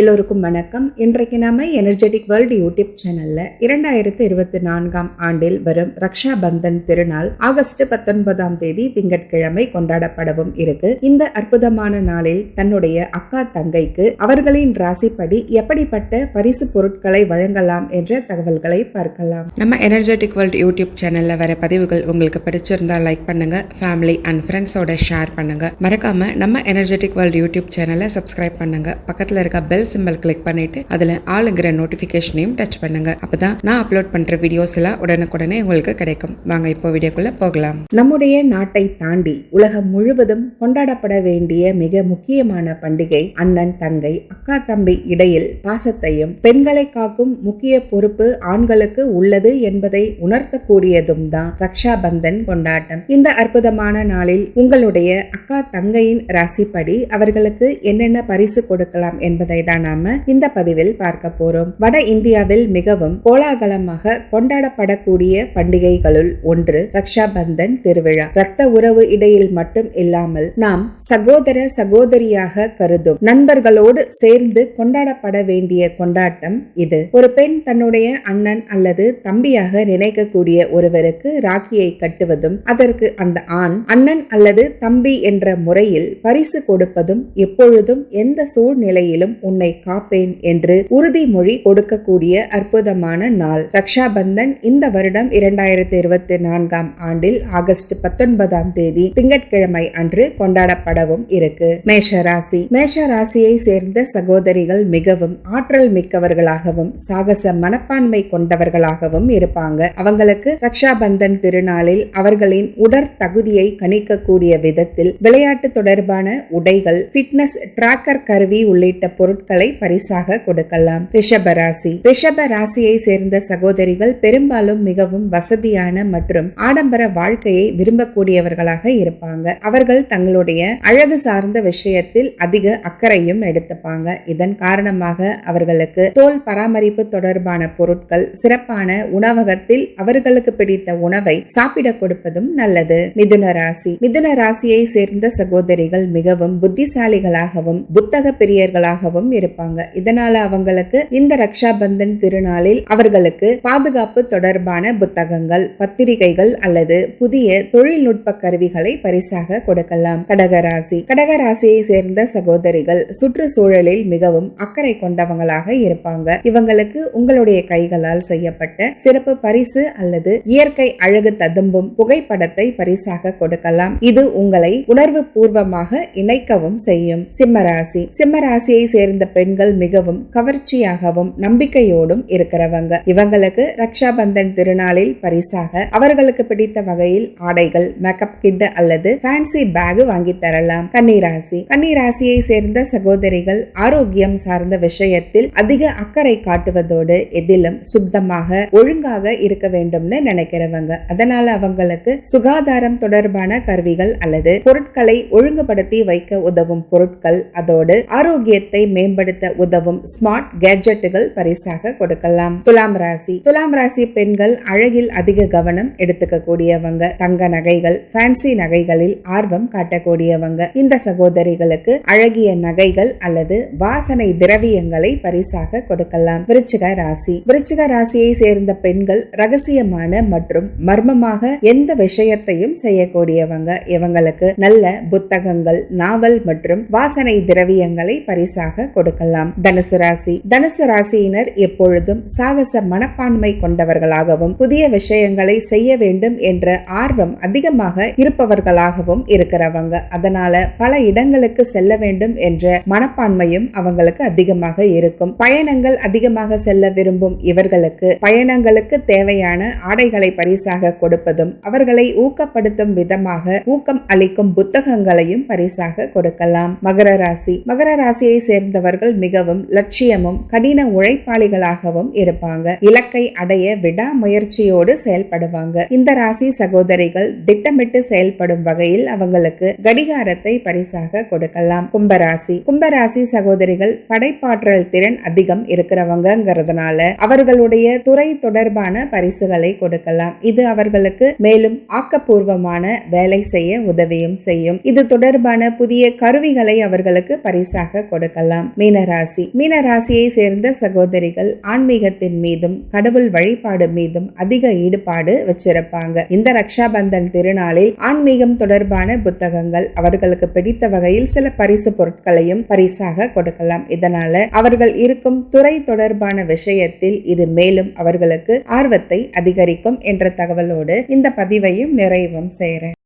எல்லோருக்கும் வணக்கம். இன்றைக்கு நாம எனர்ஜெட்டிக் வேர்ல்டு யூடியூப் சேனல்ல இரண்டாயிரத்து இருபத்தி நான்காம் ஆண்டில் வரும் ரக்ஷா பந்தன் திருநாள் ஆகஸ்ட் பத்தொன்பதாம் தேதி திங்கட்கிழமை கொண்டாடப்படவும் இருக்கு. இந்த அற்புதமான நாளில் தன்னுடைய அக்கா தங்கைக்கு அவர்களின் ராசிப்படி எப்படிப்பட்ட பரிசு பொருட்களை வழங்கலாம் என்ற தகவல்களை பார்க்கலாம். நம்ம எனர்ஜெட்டிக் வேர்ல்டு யூடியூப் சேனல்ல வர பதிவுகள் உங்களுக்கு பிடிச்சிருந்தா லைக் பண்ணுங்க. ஃபேமிலி அண்ட் ஃப்ரெண்ட்ஸோட ஷேர் பண்ணுங்க. மறக்காம நம்ம எனர்ஜெட்டிக் வேர்ல்டு யூடியூப் சேனலை சப்ஸ்கிரைப் பண்ணுங்க. பக்கத்தில் இருக்க பெல் சிம்பல் கிளிக் பண்ணிட்டு அதுல ஆளுங்கிற நோட்டிபிகேஷனையும் டச் பண்ணுங்க. அப்பதான் நான் அப்லோட் பண்ற வீடியோஸ் எல்லாம் உடனுக்குடனே உங்களுக்கு கிடைக்கும். வாங்க இப்போ வீடியோக்குள்ள போகலாம். நம்முடைய நாட்டை தாண்டி உலகம் முழுவதும் கொண்டாடப்பட வேண்டிய மிக முக்கியமான பண்டிகை அண்ணன் தங்கை அக்கா தம்பி இடையில் பாசத்தையும் பெண்களை காக்கும் முக்கிய பொறுப்பு ஆண்களுக்கு உள்ளது என்பதை உணர்த்தக்கூடியதும் தான் ரக்ஷா பந்தன் கொண்டாட்டம். இந்த அற்புதமான நாளில் உங்களுடைய அக்கா தங்கையின் ராசிப்படி அவர்களுக்கு என்னென்ன பரிசு கொடுக்கலாம் என்பதை தான் நாம இந்த பதிவில் பார்க்க போறோம். வட இந்தியாவில் மிகவும் கோலாகலமாக கொண்டாடப்படக்கூடிய பண்டிகைகளுள் ஒன்று ரக்ஷா பந்தன் திருவிழா. ரத்த உறவு இடையில் மட்டும் இல்லாமல் நாம் சகோதர சகோதரியாக கருதும் நண்பர்களோடு சேர்ந்து கொண்டாடப்பட வேண்டிய கொண்டாட்டம் இது. ஒரு பெண் தன்னுடைய அண்ணன் அல்லது தம்பியாக நினைக்கக்கூடிய ஒருவருக்கு ராக்கியை கட்டுவதும் அதற்கு அந்த ஆண் அண்ணன் அல்லது தம்பி என்ற முறையில் பரிசு கொடுப்பதும் எப்பொழுதும் எந்த சூழ்நிலையிலும் உன்னை காப்பேன் என்று உறுதிமொழி கொடுக்கக்கூடிய அற்புதமான நாள். ரக்ஷாபந்தன் இந்த வருடம் இரண்டாயிரத்தி இருபத்தி நான்காம் ஆண்டில் ஆகஸ்ட் பத்தொன்பதாம் தேதி திங்கட்கிழமை அன்று கொண்டாடப்படவும் இருக்கு. மேஷ ராசி மேஷ ராசியை சேர்ந்த சகோதரிகள் மிகவும் ஆற்றல் மிக்கவர்களாகவும் சாகச மனப்பான்மை கொண்டவர்களாகவும் இருப்பாங்க. அவங்களுக்கு ரக்ஷாபந்தன் திருநாளில் அவர்களின் உடற்தகுதியை கணிக்கக்கூடிய விதத்தில் விளையாட்டு தொடர்பான உடைகள் ஃபிட்னஸ் டிராக்கர் கருவி உள்ளிட்ட பொருட்கள் பரிசாக கொடுக்கலாம். ரிஷப ராசி ரிஷப ராசியை சேர்ந்த சகோதரிகள் பெரும்பாலும் மிகவும் வசதியான மற்றும் ஆடம்பர வாழ்க்கையை விரும்பக்கூடியவர்களாக இருப்பாங்க. அவர்கள் தங்களுடைய அழகு சார்ந்த விஷயத்தில் அதிக அக்கறையும் எடுத்துப்பாங்க. இதன் காரணமாக அவர்களுக்கு தோல் பராமரிப்பு தொடர்பான பொருட்கள் சிறப்பான உணவகத்தில் அவர்களுக்கு பிடித்த உணவை சாப்பிட கொடுப்பதும் நல்லது. மிதுன ராசி. மிதுன ராசியை சேர்ந்த சகோதரிகள் மிகவும் புத்திசாலிகளாகவும் புத்தக பிரியர்களாகவும் இருப்பாங்க. இதனால அவங்களுக்கு இந்த ரக்ஷாபந்தன் திருநாளில் அவர்களுக்கு பாதுகாப்பு தொடர்பான புத்தகங்கள் பத்திரிகைகள் அல்லது புதிய தொழில்நுட்ப கருவிகளை பரிசாக கொடுக்கலாம். கடகராசி. கடகராசியை சேர்ந்த சகோதரிகள் சுற்றுச்சூழலில் மிகவும் அக்கறை கொண்டவங்களாக இருப்பாங்க. இவங்களுக்கு உங்களுடைய கைகளால் செய்யப்பட்ட சிறப்பு பரிசு அல்லது இயற்கை அழகு ததும்பும் புகைப்படத்தை பரிசாக கொடுக்கலாம். இது உங்களை உணர்வு பூர்வமாக இணைக்கவும் செய்யும். சிம்மராசி. சிம்மராசியை சேர்ந்த பெண்கள் மிகவும் கவர்ச்சியாகவும் நம்பிக்கையோடும் இருக்கிறவங்க. இவங்களுக்கு ரக்ஷாபந்தன் திருநாளில் பரிசாக அவர்களுக்கு பிடித்த வகையில் ஆடைகள் மேக்கப் கிட் அல்லது ஃபேன்சி பேக் வாங்கி தரலாம். கன்னிராசி. கன்னிராசியை சேர்ந்த சகோதரிகள் ஆரோக்கியம் சார்ந்த விஷயத்தில் அதிக அக்கறை காட்டுவதோடு எதிலும் சுத்தமாக ஒழுங்காக இருக்க வேண்டும்னு நினைக்கிறவங்க. அதனால அவங்களுக்கு சுகாதாரம் தொடர்பான கருவிகள் அல்லது பொருட்களை ஒழுங்குபடுத்தி வைக்க உதவும் பொருட்கள் அதோடு ஆரோக்கியத்தை மேம்படுத்த உதவும் ஸ்மார்ட் கேட்ஜெட்டுகள் பரிசாக கொடுக்கலாம். துலாம் ராசி. துலாம் ராசி பெண்கள் அழகில் அதிக கவனம் எடுத்துக்க கூடியவங்க தங்க நகைகள் ஃபேன்சி நகைகளில் ஆர்வம் காட்டக்கூடியவங்க. இந்த சகோதரிகளுக்கு அழகிய நகைகள் அல்லது வாசனை திரவியங்களை பரிசாக கொடுக்கலாம். விருச்சிக ராசி. விருச்சிக ராசியை சேர்ந்த பெண்கள் ரகசியமான மற்றும் மர்மமாக எந்த விஷயத்தையும் செய்யக்கூடியவங்க. இவங்களுக்கு நல்ல புத்தகங்கள் நாவல் மற்றும் வாசனை திரவியங்களை பரிசாக கொடுக்க கொடுக்கலாம். தனுசு ராசி. தனுசு ராசியினர் எப்பொழுதும் சாகச மனப்பான்மை கொண்டவர்களாகவும் புதிய விஷயங்களை செய்ய வேண்டும் என்ற ஆர்வம் அதிகமாக இருப்பவர்களாகவும் இருக்கிறவங்க. அதனால பல இடங்களுக்கு செல்ல வேண்டும் என்ற மனப்பான்மையும் அவங்களுக்கு அதிகமாக இருக்கும். பயணங்கள் அதிகமாக செல்ல விரும்பும் இவர்களுக்கு பயணங்களுக்கு தேவையான ஆடைகளை பரிசாக கொடுப்பதும் அவர்களை ஊக்கப்படுத்தும் விதமாக ஊக்கம் அளிக்கும் புத்தகங்களையும் பரிசாக கொடுக்கலாம். மகர ராசி. மகர ராசியை சேர்ந்தவர்கள் மிகவும் லட்சியமும் கடின உழைப்பாளிகளாகவும் இருப்பாங்க. இலக்கை அடைய விடாமுயற்சியோடு செயல்படுவாங்க. இந்த ராசி சகோதரிகள் திட்டமிட்டு செயல்படும் வகையில் அவங்களுக்கு கடிகாரத்தை பரிசாக கொடுக்கலாம். கும்பராசி. கும்பராசி சகோதரிகள் படைப்பாற்றல் திறன் அதிகம் இருக்கிறவங்கிறதுனால அவர்களுடைய துறை தொடர்பான பரிசுகளை கொடுக்கலாம். இது அவர்களுக்கு மேலும் ஆக்கப்பூர்வமான வேலை செய்ய உதவியும் செய்யும். இது தொடர்பான புதிய கருவிகளை அவர்களுக்கு பரிசாக கொடுக்கலாம். மீன மீனராசி. மீனராசியை சேர்ந்த சகோதரிகள் ஆன்மீகத்தின் மீதும் கடவுள் வழிபாடு மீதும் அதிக ஈடுபாடு வச்சிருப்பாங்க. இந்த ரக்ஷாபந்தன் திருநாளில் ஆன்மீகம் தொடர்பான புத்தகங்கள் அவர்களுக்கு பிடித்த வகையில் சில பரிசு பொருட்களையும் பரிசாக கொடுக்கலாம். இதனால அவர்கள் இருக்கும் துறை தொடர்பான விஷயத்தில் இது மேலும் அவர்களுக்கு ஆர்வத்தை அதிகரிக்கும் என்ற தகவலோடு இந்த பதிவையும் நிறைவும் செய்கிறேன்